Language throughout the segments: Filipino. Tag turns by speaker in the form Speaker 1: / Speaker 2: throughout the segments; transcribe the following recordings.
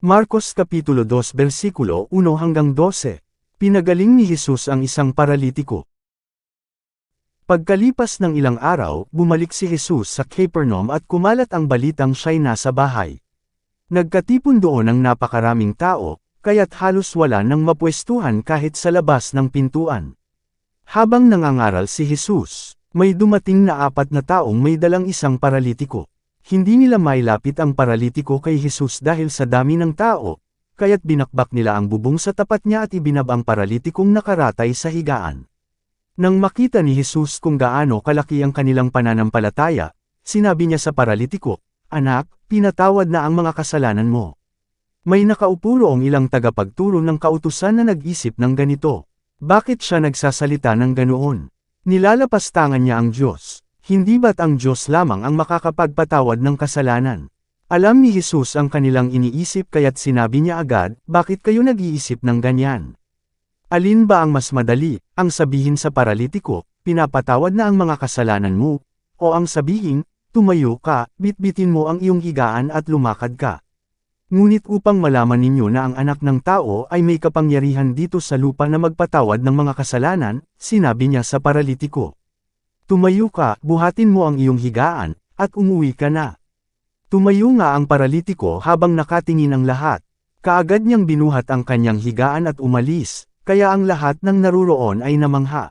Speaker 1: Marcos Kapitulo 2 Versikulo 1 hanggang 12. Pinagaling ni Jesus ang isang paralitiko. Pagkalipas ng ilang araw, bumalik si Jesus sa Capernaum at kumalat ang balitang siya'y nasa bahay. Nagkatipon doon ang napakaraming tao, kaya't halos wala nang mapwestuhan kahit sa labas ng pintuan. Habang nangangaral si Jesus, may dumating na apat na taong may dalang isang paralitiko. Hindi nila mailapit ang paralitiko kay Jesus dahil sa dami ng tao, kaya't binakbak nila ang bubong sa tapat niya at ibinab ang paralitikong nakaratay sa higaan. Nang makita ni Jesus kung gaano kalaki ang kanilang pananampalataya, sinabi niya sa paralitiko, Anak, pinatawad na ang mga kasalanan mo. May nakaupo roong ilang tagapagturo ng kautusan na nag-isip ng ganito. Bakit siya nagsasalita ng ganoon? Nilalapastangan niya ang Diyos. Hindi ba't ang Diyos lamang ang makakapagpatawad ng kasalanan? Alam ni Jesus ang kanilang iniisip kaya't sinabi niya agad, bakit kayo nag-iisip ng ganyan? Alin ba ang mas madali, ang sabihin sa paralitiko, pinapatawad na ang mga kasalanan mo, o ang sabihin, tumayo ka, bitbitin mo ang iyong higaan at lumakad ka? Ngunit upang malaman ninyo na ang anak ng tao ay may kapangyarihan dito sa lupa na magpatawad ng mga kasalanan, sinabi niya sa paralitiko. Tumayo ka, buhatin mo ang iyong higaan, at umuwi ka na. Tumayo nga ang paralitiko habang nakatingin ang lahat. Kaagad niyang binuhat ang kanyang higaan at umalis, kaya ang lahat ng naruroon ay namangha.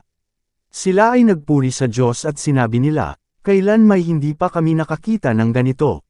Speaker 1: Sila ay nagpuri sa Diyos at sinabi nila, kailan may hindi pa kami nakakita ng ganito.